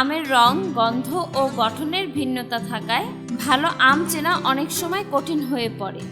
আমের রং, গন্ধ ও গঠনের ভিন্নতা থাকায় ভালো আম চেনা অনেক সময় কঠিন হয়ে পড়ে।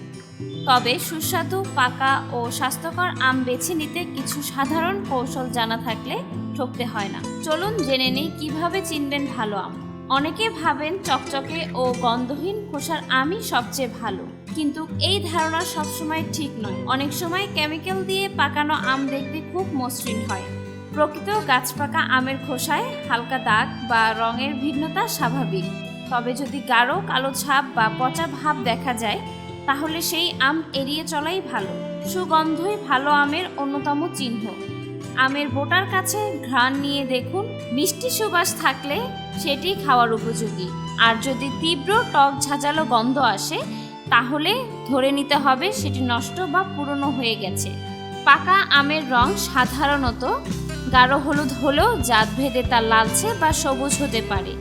তবে সুস্বাদু, পাকা ও স্বাস্থ্যকর আম বেছে নিতে কিছু সাধারণ কৌশল জানা থাকলে ঠকতে হয় না। চলুন জেনে নিই কীভাবে চিনবেন ভালো আম। অনেকে ভাবেন চকচকে ও গন্ধহীন খোসার আমই সবচেয়ে ভালো, কিন্তু এই ধারণা সবসময় ঠিক নয়। অনেক সময় কেমিক্যাল দিয়ে পাকানো আম দেখতে খুব মসৃণ হয়। প্রকৃত গাছ পাকা আমের খোসায় হালকা দাগ বা রঙের ভিন্নতা স্বাভাবিক। তবে যদি গাঢ় কালো ছাপ বা পচা ভাব দেখা যায়, তাহলে সেই আম এড়িয়ে চলাই ভালো। সুগন্ধই ভালো আমের অন্যতম চিহ্ন। আমের বোটার কাছে ঘ্রাণ নিয়ে দেখুন, মিষ্টি সুবাস থাকলে সেটি খাওয়ার উপযোগী। আর যদি তীব্র টক ঝাঁঝালো গন্ধ আসে, তাহলে ধরে নিতে হবে সেটি নষ্ট বা পুরনো হয়ে গেছে। পাকা আমের রং সাধারণত গাঢ় হলুদ হলেও জাত ভেদে তা লালচে বা সবুজ হতে পারে।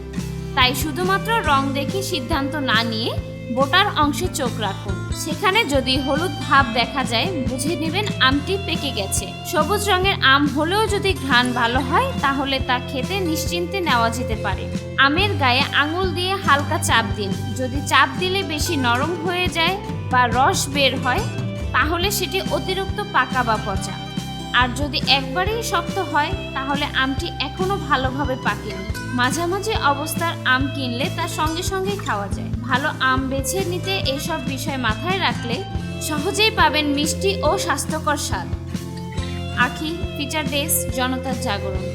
তাই শুধুমাত্র রং দেখে সিদ্ধান্ত না নিয়ে বোটার অংশে চোখ রাখুন। সেখানে যদি হলুদ ভাব দেখা যায়, বুঝে নেবেন আমটি পেকে গেছে। সবুজ রঙের আম হলেও যদি ঘ্রাণ ভালো হয়, তাহলে তা খেতে নিশ্চিন্তে নেওয়া যেতে পারে। আমের গায়ে আঙুল দিয়ে হালকা চাপ দিন। যদি চাপ দিলে বেশি নরম হয়ে যায় বা রস বের হয়, তাহলে সেটি অতিরিক্ত পাকা বা পচা। আর যদি একবারেই শক্ত হয়, তাহলে আমটি এখনও ভালোভাবে পাকেনি। মাঝামাঝি অবস্থার আম কিনলে তার সঙ্গে সঙ্গেই খাওয়া যায়। ভালো আম বেছে নিতে এইসব বিষয় মাথায় রাখলে সহজেই পাবেন মিষ্টি ও স্বাস্থ্যকর স্বাদ। আখি ফিচার ডেস্ক জনতার জাগরণ।